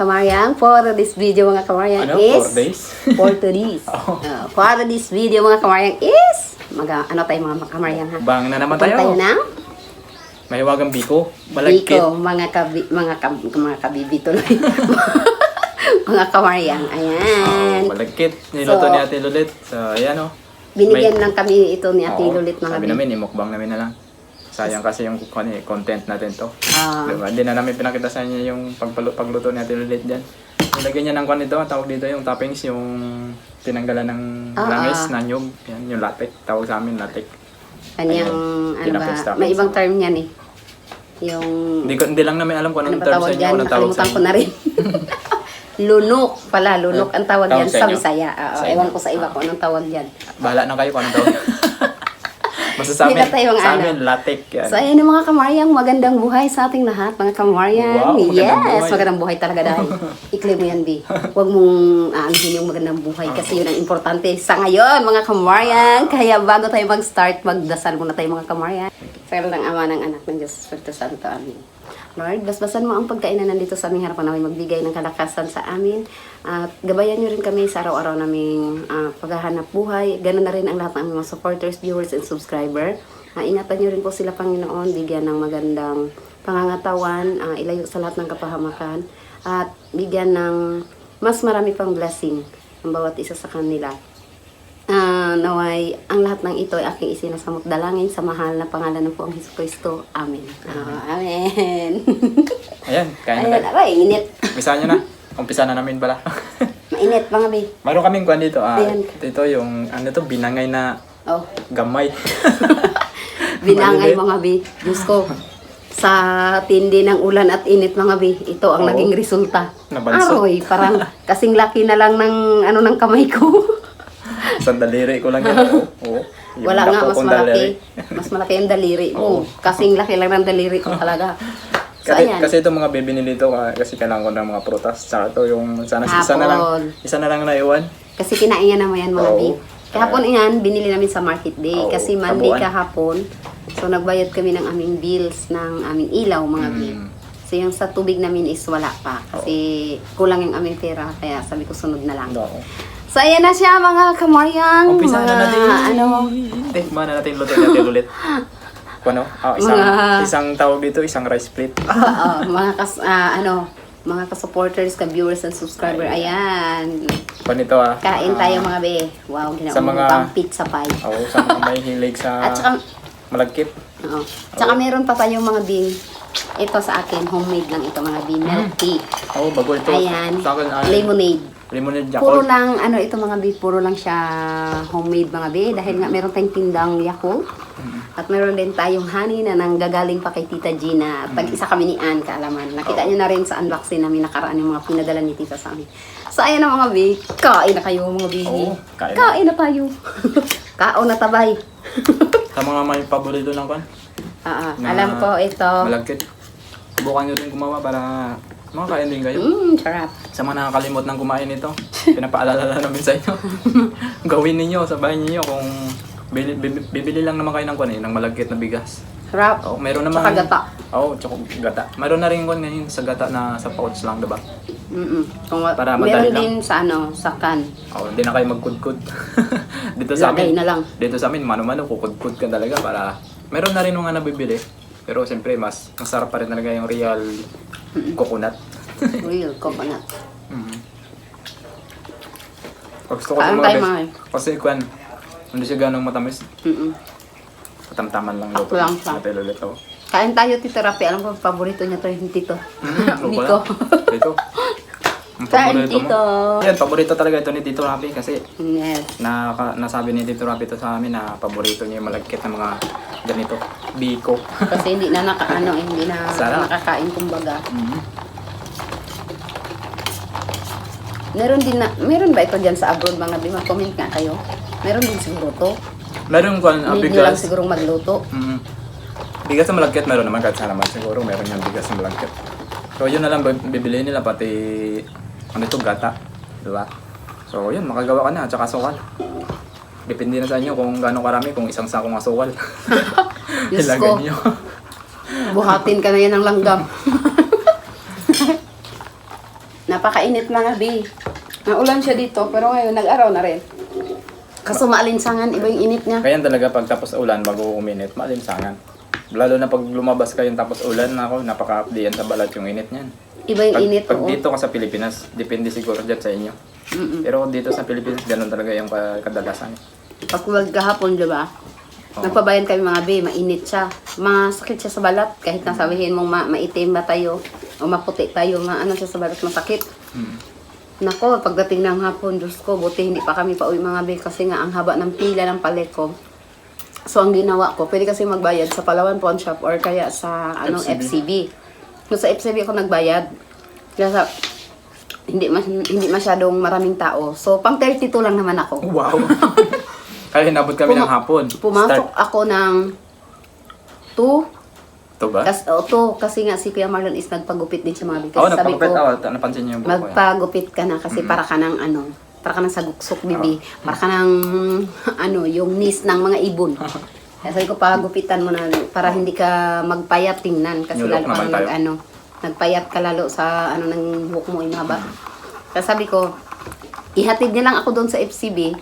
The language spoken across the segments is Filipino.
kamaryang. For this video mga kamaryang Ano? is... Four days? For today's. Oh. Uh, for this video mga kamaryang is... Mag, ano tayo mga kamaryang ha? Bang na naman Punta tayo. tayo ng May wagang biko. Balagkit. Biko, mga kabi, mga kab, mga kabibi tuloy. mga kamaryang. Ayan. Oh, balagkit. Niluto So, ni Ate Lulit. So, ayan o. Binigyan lang kami ito ni Ate Oo, Lulit mga Sabi bi- namin, imukbang namin na lang. Sayang kasi yung kon- content natin to. Ah. Diba? Hindi na namin pinakita sa inyo yung pagpalo- pagluto ni Ate Lulit dyan. Nilagyan niya ng kwan ito, ang tawag dito yung toppings, yung tinanggalan ng Ah, langis, ah. na nyug. Yan, yung latek. Tawag sa amin, latek. Kanyang, Ayun, ano ba, may ibang term yan eh. Yung, Hindi, ko, hindi lang namin alam kung ano anong ba term tawag sa inyo, yan? anong tawag sa Nakalimutan ko inyo. na rin. lunok pala, lunok ang tawag Tawag yan sa sa inyo? Bisaya. Oo, Sa ewan inyo. ko sa iba kung anong tawag yan. Bahala na kayo kung anong tawag. Na tayo ang sa amin, latek. Yan. So yung mga kamaryang, magandang buhay sa ating lahat, mga kamaryang. Wow, magandang yes, buhay. magandang buhay talaga dahil. Ikli mo yan, Bi. Huwag mong aanuhin yung magandang buhay kasi yun ang importante sa ngayon, mga kamaryang. Kaya bago tayo mag-start, magdasal muna tayo mga kamaryang. Sa ng ama ng anak ng Diyos, Espiritu Santo. Amen. Lord, basbasan mo ang pagkain na nandito sa aming harapan namin, magbigay ng kalakasan sa amin. At gabayan niyo rin kami sa araw-araw naming ah, paghahanap buhay. Ganun na rin ang lahat ng mga supporters, viewers, and subscriber. Ah, ingatan niyo rin po sila, Panginoon, bigyan ng magandang pangangatawan, ah, ilayo sa lahat ng kapahamakan, at bigyan ng mas marami pang blessing ang bawat isa sa kanila. Ah, naway, ang lahat ng ito ay aking isinasamot dalangin sa mahal na pangalan ng po ang Hesus Kristo. Amen. Ah, amen. Ayan, kain Ayan, na tayo. aray, init. Umpisa nyo na. Umpisa na namin pala. Mainit, mga bi. Mayroon kaming kwan dito. Ah, Ayan. ito yung, ano to, binangay na Oh, gamay. binangay mga bi. Diyos ko, sa tindi ng ulan at init mga bi, ito ang Oo. naging resulta. Nabalso. Aroy, parang kasing laki na lang ng ano ng kamay ko. Sandaliri ko lang yan. Oo. oo. Yung Wala nga, dako mas kong malaki. daliri. Mas malaki yung daliri mo. Kasing laki lang ng daliri ko talaga. So, Kasi, ayan. kasi ito mga bibili nito ah, kasi kailangan ko ng mga prutas. Tsaka ito yung sana isa na lang. Hapon. Isa na lang naiwan. Kasi kinain niya naman yan mga Oo. bi. Kahapon yan, binili namin sa market day. Oo, Kasi Monday kabuuan. kahapon. So nagbayad kami ng aming bills, ng aming ilaw mga. Mm. So yung sa tubig namin is wala pa. Kasi kulang yung aming pera. Kaya sabi ko sunod na lang. Oo. So ayan na siya mga kamaryang. Umpisa na mga, natin. Ano, Tikman na natin luto natin ulit. Ano? Ah, isang, Mga- isang tawag dito, isang rice plate. oo, mga kas, ah, ano, mga ka-supporters, ka-viewers and subscriber. Ayan. Kwan ito ah. Kain Ah, tayo mga be. Wow, ginawa Sa mga- pang pizza pie. Oo, sa mga may hilig sa At saka, malagkit. Oo. Tsaka meron pa tayong mga bean. Ito sa akin, homemade lang ito mga bean. Milk tea. Oo, bago ito. Ayan. Sa akin, ah, Lemonade. Lemonade Puro Yakult. lang, ano ito mga bean, puro lang siya homemade mga bean. Dahil nga meron tayong tindang Yakult. At meron din tayong honey na nanggagaling pa kay Tita Gina. At tag-isa kami ni Ann, kaalaman. Nakita niyo na rin sa unboxing namin nakaraan yung mga pinadala ni Tita sa amin. So ayan na mga bean. Kain na kayo mga bean. Oo, kain na. kain na tayo. Kaon na tabay. Sa mga may paborito ng kwan. Ah, ah. Na- alam ko ito. Malagkit. Subukan nyo rin gumawa para makakain din kayo. Mmm, sarap. Sa mga nakakalimot ng kumain nito, pinapaalala na namin sa inyo. Gawin ninyo sa bahay ninyo kung bili, bibili, bibili lang naman kayo ng kwan eh, ng malagkit na bigas. Sarap. Oh, meron naman. Tsaka gata. Oo, oh, tsaka gata. Meron na rin kwan ngayon sa gata na sa pouch lang, diba? Kung wa- Para madali meron lang. din sa ano, sa can. Oo, hindi na kayo magkudkud. dito sa Lagay amin, na lang. dito sa amin, mano-mano, kukudkud ka talaga para, meron na rin mga nabibili. Pero siyempre, mas masarap pa rin talaga yung real coconut. Real coconut. Mm. Gusto ko Kain sa tayo, mga mga bes- kasi kwan, hindi siya ganong matamis. Mm-mm. Katamtaman lang Ako lang siya. Natin ulit ako. Kain tayo, Tito Rapi. Alam ko, paborito niya to yung tito. Nico. pala? Dito. Ang Kain, paborito mo. Tito. Yan, paborito talaga ito ni Tito Rapi kasi Yes. na nasabi ni Tito Rapi ito sa amin na paborito niya yung malagkit na mga ganito. Biko. Kasi hindi na naka, ano, hindi na Sarap. nakakain kumbaga. Mhm. Meron din na, meron ba ito dyan sa abroad mga bi? Mag-comment nga kayo. Meron din siguro to. Meron kwan, uh, Need nyo lang bigas. sigurong magluto. Mhm. Bigas na malagkit meron naman kahit saan naman siguro meron yung bigas na malagkit. So yun na lang bi- bibili nila pati ano ito gata, di ba? So yun makagawa ka na at saka asukal. Depende na sa inyo kung gaano karami kung isang sakong asukal. Diyos ko. niyo. Buhatin ka na yan ng langgam. Napakainit mga bi. Naulan siya dito, pero ngayon nag-araw na rin. Kaso maalinsangan, iba yung init niya. Kaya talaga pag tapos ulan bago uminit, malinsangan. Lalo na pag lumabas kayo tapos ulan, ako, napaka-updayan sa balat yung init niyan. Iba yung Pag, init, pag oo. dito ka sa Pilipinas, depende siguro dyan sa inyo. Mm-mm. Pero dito sa Pilipinas, ganun talaga yung ka- kadalasan. Pag kahapon, di ba? Oo. Nagpabayan kami mga be, mainit siya. Masakit siya sa balat. Kahit na sabihin mong ma maitim ba tayo o maputi tayo, maano siya sa balat, masakit. Hmm. Nako, pagdating ng hapon, Diyos ko, buti hindi pa kami pauwi mga be kasi nga ang haba ng pila ng paleko. So, ang ginawa ko, pwede kasi magbayad sa Palawan Pawn Shop or kaya sa ano, FCB. FCB. Sa FCB ako nagbayad. Kaya sa, hindi, mas, hindi masyadong maraming tao. So, pang 32 lang naman ako. Wow! Kaya hinabot kami Puma- ng hapon. Pumasok Start. ako ng 2. Ito ba? Kas, oh, two, kasi nga si Kuya Marlon is nagpagupit din siya mga big. Oo, Kasi sabi nagpakupit ko, ako. Napansin niyo yung buhok ko. yan. magpagupit ka na kasi para ka ng ano, para ka ng saguksok, bibi. Para ka ng, ano, yung knees ng mga ibon. Kaya sabi ko, pagupitan mo na para hindi ka magpayat tingnan. Kasi lalo naman kang tayo. nag, ano, nagpayat ka lalo sa ano ng buhok mo inaba. Kaya sabi ko, ihatid niya lang ako doon sa FCB.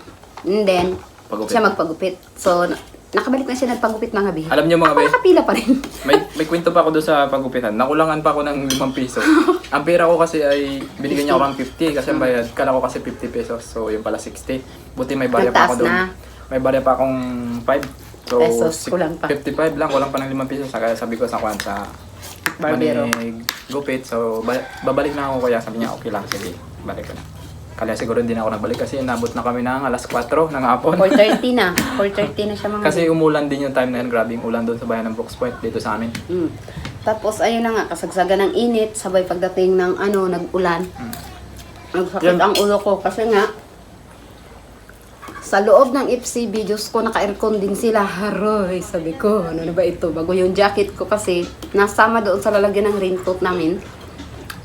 And then, Pagupit. siya magpagupit. So, na- nakabalik na siya nagpagupit mga bi. Alam niyo mga bay, Nakapila pa rin. may, may kwento pa ako doon sa pagupitan. Nakulangan pa ako ng 5 piso. Ang pera ko kasi ay binigyan niya ako ng 50 kasi ang bayad. Kala ko kasi 50 pesos. So yung pala 60. Buti may barya pa Nagtaas ako doon. na. May barya pa akong 5. So Pesos, si- kulang pa. 55 lang, kulang pa ng 5 pesos. Kaya sabi ko sa kwan sa Barbero. Manig gupit. So ba- babalik na ako kaya sabi niya okay lang sige. Balik ko na. Kaya siguro hindi na ako nagbalik kasi nabot na kami ng alas 4 ng hapon. 4.30 na. 4.30 na siya mga Kasi umulan din yung time na yun. Grabe yung ulan doon sa bayan ng Brooks Point dito sa amin. Mm. Tapos ayun na nga, kasagsagan ng init, sabay pagdating ng ano, nag-ulan. Nagsakit Yan. ang ulo ko kasi nga, sa loob ng FCB, Diyos ko, naka-aircon din sila. Haroy, sabi ko, ano na ba ito? Bago yung jacket ko kasi, nasama doon sa lalagyan ng raincoat namin.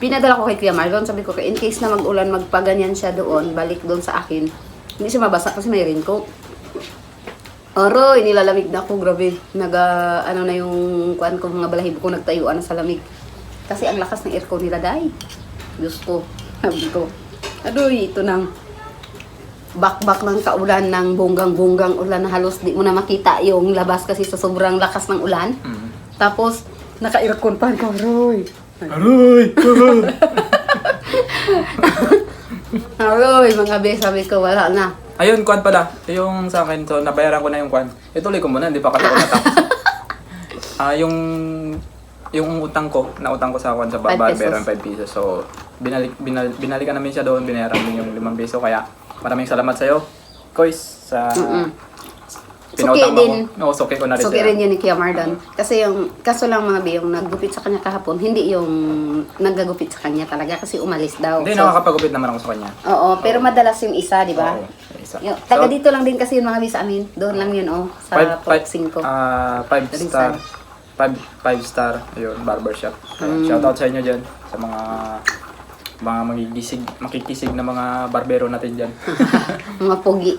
Pinadala ko kay Kuya Marlon, sabi ko, in case na mag-ulan, magpaganyan siya doon, balik doon sa akin. Hindi siya mabasa kasi may raincoat. Aroy, nilalamig na ako, grabe. Naga, ano na yung kuan ko, mga balahibo ko nagtayuan na sa lamig. Kasi ang lakas ng aircon nila, day. Diyos ko, sabi ko. Aroy, ito nang bakbak ng kaulan ng bonggang-bonggang ulan na halos di mo na makita yung labas kasi sa sobrang lakas ng ulan. Mm. Tapos, naka-aircon pa ko, aroy. Aroy! Aroy, mga be, sabi ko, wala na. Ayun, kwan pala. Yung sa akin, so nabayaran ko na yung kwan. Ituloy ko muna, hindi pa kasi ako natapos. Ah, yung yung utang ko, na utang ko sa kwan sa Five barber, pesos. 5 pesos. So, binalik, binal, binalikan namin siya doon, binayaran din yung 5 peso. Kaya, maraming salamat sa'yo, Kois, sa Mm-mm. Suki din. ako. Oo, suki ko na rin sa'yo. rin yun ni Kuya Marlon. Kasi yung, kaso lang mga be, yung naggupit sa kanya kahapon, hindi yung naggagupit sa kanya talaga kasi umalis daw. Hindi, So, nakakapagupit naman ako sa kanya. Oo, pero madalas yung isa, di ba? Oo, yung isa. Yung, taga So, dito lang din kasi yung mga bis amin. Doon lang yun, oh. Sa Five, Port 5. ah, five Rizal. star. Five, five star, yun, barbershop. Mm. Shoutout sa inyo dyan, sa mga mga magigisig, makikisig na mga barbero natin dyan. mga pogi.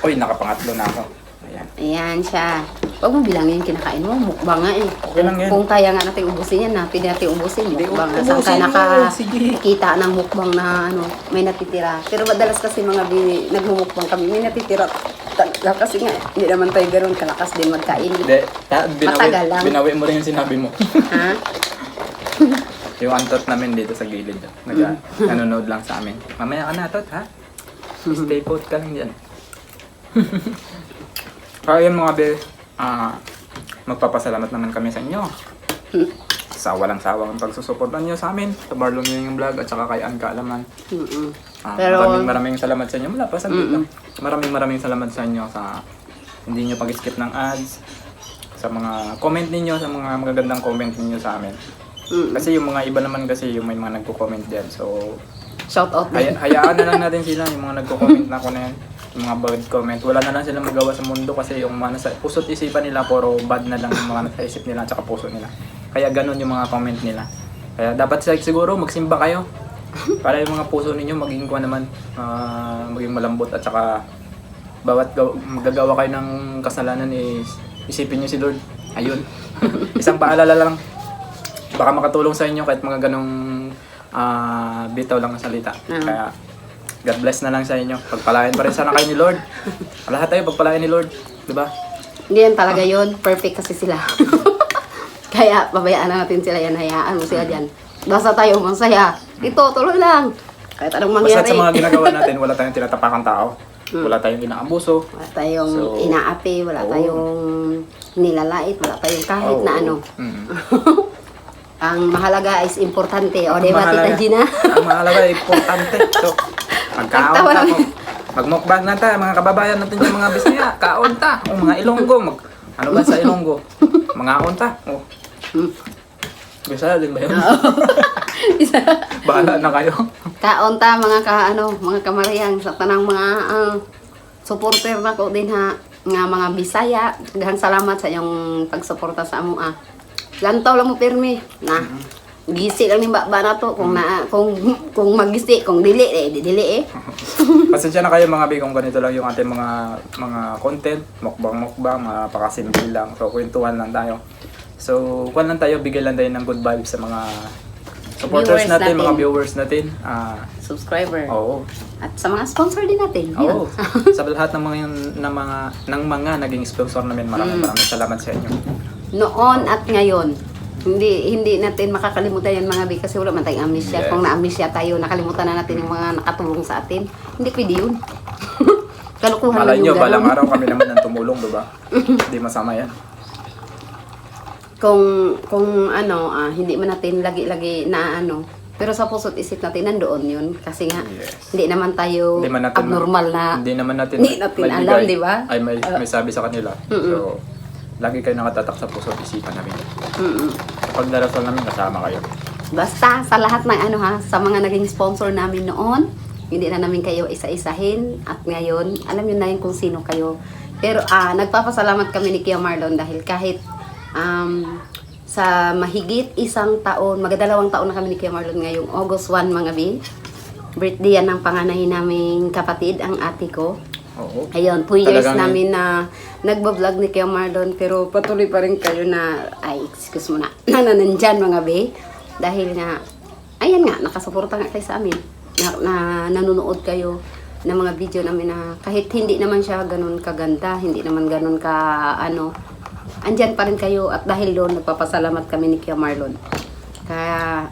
Uy, nakapangatlo na ako. Ayan. Ayan siya. Huwag mo bilangin yung kinakain mo. Mukbang nga eh. Okay lang yan. Kung kaya nga natin ubusin yan, natin natin ubusin. Hindi, Mukbang nga. ubusin Saan ka nakakita ng mukbang na ano, may natitira. Pero madalas kasi mga bini, nagmumukbang kami, may natitira. Talaga kasi nga, hindi naman tayo ganoon kalakas din magkain. Hindi, ta- Matagal lang. binawi, binawi mo rin yung sinabi mo. Ha? yung antot namin dito sa gilid. Nag, nanonood lang sa amin. Mamaya ka na, tot, ha? Stay put ka lang dyan. Kaya yun mga be, ah, magpapasalamat naman kami sa inyo. Sa walang sawang pagsusuportan nyo sa amin, sa Barlong yung vlog at saka kay Ann Kaalaman. Mm-mm. Ah, Pero- maraming maraming salamat sa inyo. Wala pa sa lang. Maraming maraming salamat sa inyo sa hindi nyo pag-skip ng ads, sa mga comment ninyo, sa mga magagandang comment ninyo sa amin. Mm. Kasi yung mga iba naman kasi yung may mga nagko-comment diyan. So, Shout out haya, din. hayaan na lang natin sila yung mga nagko-comment na ako na yan. Yung mga bad comment. Wala na lang silang magawa sa mundo kasi yung mga nasa puso't isipan nila puro bad na lang yung mga nasa isip nila at puso nila. Kaya ganun yung mga comment nila. Kaya dapat sig- siguro magsimba kayo para yung mga puso ninyo maging kuha naman, ah, maging malambot at saka bawat gaw- magagawa kayo ng kasalanan is isipin niyo si Lord. Ayun. Isang paalala lang. Baka makatulong sa inyo kahit mga ganong ah, bitaw lang ang salita. Ah. Kaya, God bless na lang sa inyo. Pagpalain pa rin sana kayo ni Lord. Lahat tayo pagpalain ni Lord. Di ba? Hindi yan talaga yun. Perfect kasi sila. Kaya, pabayaan na natin sila yan. Hayaan mo sila dyan. Basta tayo masaya. Ito, tuloy lang. Kahit anong Basta mangyari. sa mga ginagawa natin, wala tayong tinatapakang tao. Wala tayong inaabuso. Wala tayong So, inaapi, wala oo. tayong nilalait, wala tayong kahit Oo. na ano. Mm. Ang mahalaga is importante. O, di ba, Mahalaga- Tita Gina? ang mahalaga, importante. So, magkaon Nagtawa ta. lang. Mag, magmukbang na ta, mga kababayan natin yung mga bisaya. Kaon ta. O, mga ilonggo. Mag, ano ba sa ilonggo? Mga on ta. O. Bisaya din ba yun? Isa. Bahala na kayo. Kaunta mga ka ano, mga kamariyang sa tanang mga ah, supporter na ko din ha nga mga Bisaya. Daghang salamat sa iyong pagsuporta sa amo ah. Lantaw lang mo pirmi na. Gisi lang ni baba na to kung na kung kung magisi kung dili eh di dili eh. Pasensya na kayo mga bi kung ganito lang yung ating mga mga content, mukbang-mukbang, mga pakasimple lang. So, kwentuhan lang tayo. So, kwan lang tayo, bigyan lang tayo ng good vibes sa mga supporters Viewers natin, natin. mga viewers natin. Ah, Subscriber. oo. At sa mga sponsor din natin. Oo. sa lahat ng mga ng mga ng mga naging sponsor namin, maraming Mm. maraming salamat sa inyo. Noon at ngayon. Hindi hindi natin makakalimutan yan mga bi kasi wala man tayong amnesia. Yes. Kung na-amnesia tayo, nakalimutan na natin yung mga nakatulong sa atin. Hindi pwede yun. Kalukuhan Malay nyo, balang araw kami naman ang tumulong, di ba? Hindi masama yan. Kung kung ano, ah, hindi man natin lagi-lagi na ano, pero sa puso't isip natin nandoon yun kasi nga Yes. hindi naman tayo Hindi man natin abnormal na Hindi naman natin Hindi natin alam, di ba? Ay may may sabi sa kanila. So lagi kayo nakatatak sa puso at isipan namin. Mm-mm. Sa pagdarasal namin kasama kayo. Basta sa lahat ng ano ha, sa mga naging sponsor namin noon, hindi na namin kayo isa-isahin at ngayon, alam niyo na yun kung sino kayo. Pero ah nagpapasalamat kami ni Kia Marlon dahil kahit um, sa mahigit isang taon, magdadalawang taon na kami ni Kia Marlon ngayong August 1 mga bi. Birthday yan ng panganay naming kapatid, ang ate ko. Oo. Ayun, 2 years Talagang- namin na nagbablog ni Kuya Marlon pero patuloy pa rin kayo na, ay, excuse mo na, na nandyan mga be. Dahil nga, ayan nga, nakasuporta nga kayo sa amin. Na, na nanonood kayo ng mga video namin na kahit hindi naman siya ganun kaganda, hindi naman ganun ka, ano, andyan pa rin kayo at dahil doon nagpapasalamat kami ni Kuya Marlon. Kaya,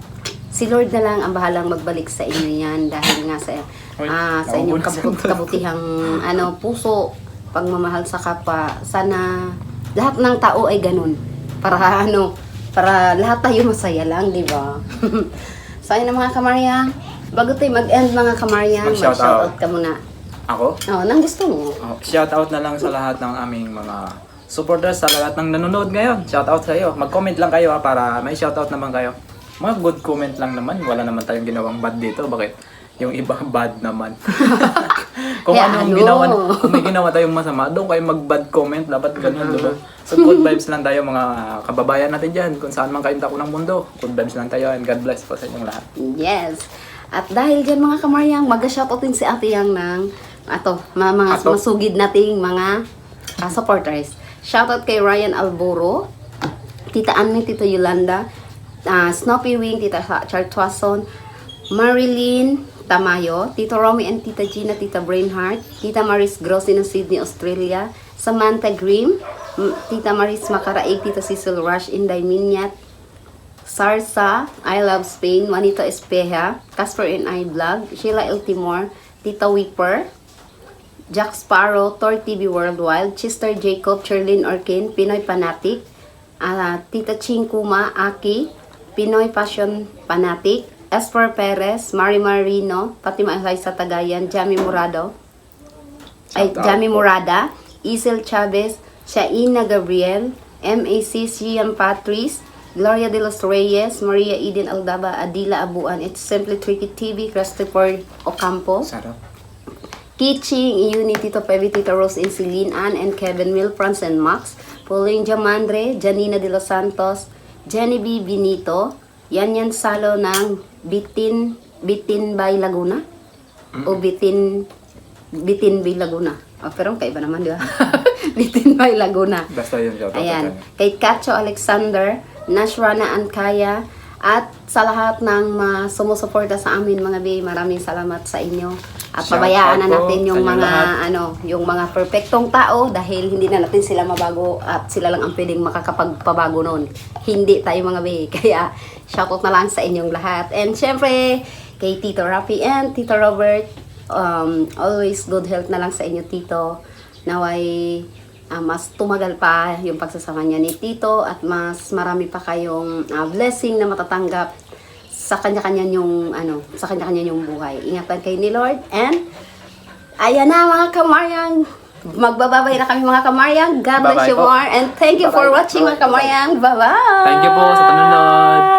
si Lord na lang ang bahalang magbalik sa inyo yan dahil nga sa, Uy, ah, sa inyong kabut- kabutihang ano, puso, pagmamahal sa kapwa. Sana lahat ng tao ay ganun. Para ano, para lahat tayo masaya lang, di ba? so, ayun mga kamaryang. Bago tayo mag-end mga kamaryang, Mag-shout mag-shoutout out. ka muna. Ako? Oh, nang gusto mo. Oh, shout out na lang sa lahat ng aming mga supporters, sa lahat ng nanonood ngayon. Shout out sa iyo. Mag-comment lang kayo ha, para may shout out naman kayo. Mga good comment lang naman. Wala naman tayong ginawang bad dito. Bakit? Yung iba bad naman. kung Kaya ano ang ginawa, kung may ginawa tayong masama, doon kayo mag-bad comment. Dapat ganun, diba? So good vibes lang tayo mga kababayan natin dyan. Kung saan man kayo tako ng mundo. Good vibes lang tayo and God bless po sa inyong lahat. Yes. At dahil dyan mga kamaryang, mag-shoutout din si Ate Yang ng ato, mga, mga Ato? masugid nating mga ah, supporters. Shoutout kay Ryan Alboro, Tita Anne, Tita Yolanda, ah, Snoopy Wing, Tita Cha- Chartwason, Marilyn Tamayo, Tito Romy and Tita Gina, Tita Brainheart, Tita Maris Grossi ng Sydney, Australia, Samantha Grimm, Tita Maris Macaraig, Tita Cecil Rush, Inday Minyat, Sarsa, I Love Spain, Juanito Espeja, Casper and I Vlog, Sheila El Timor, Tita Whipper, Jack Sparrow, Tor TV Worldwide, Chester Jacob, Cherlyn Orkin, Pinoy Panatic, ah, Tita Ching Kuma, Aki, Pinoy Passion Panatic, Esper Perez, Mari Marino, pati mga sa Tagayan, Jamie Murado, ay, po. Murada, Isel Chavez, Shaina Gabriel, MAC Sian Patrice, Gloria de los Reyes, Maria Eden Aldaba, Adila Abuan, It's Simply Tricky TV, Christopher Ocampo, Sarap. Kiching, Unity to Pevi, Tita Rose and Celine Ann and Kevin Will, Franz and Max, Pauline Jamandre, Janina de los Santos, Jenny B. Benito, Yan Yan Salo ng Bitin, Bitin by Laguna? O Bitin, Bitin by Laguna? Oh, pero kaiba naman, di ba? Bitin by Laguna. Basta yun, out Ayan. Kay Kacho Alexander, Nashrana Ankaya, At sa lahat ng mga sumusuporta sa amin mga bay, maraming salamat sa inyo. At Shout pabayaan na out natin yung mga lahat. ano, yung mga perfectong tao dahil hindi na natin sila mabago at sila lang ang pwedeng makakapagpabago noon. Hindi tayo mga bay. Kaya shoutout na lang sa inyong lahat. And syempre, kay Tito Rafi and Tito Robert, um, always good health na lang sa inyo, Tito. Naway ah, mas tumagal pa yung pagsasama niya ni Tito at mas marami pa kayong ah, blessing na matatanggap sa kanya-kanya yung ano, sa kanya-kanya yung buhay. Ingatan kayo ni Lord and ayan na mga kamaryang. Magbababay na kami mga kamaryang. God bless you more and thank you for Bye-bye. watching mga Bye-bye. kamaryang. Bye-bye! Thank you po sa panunod.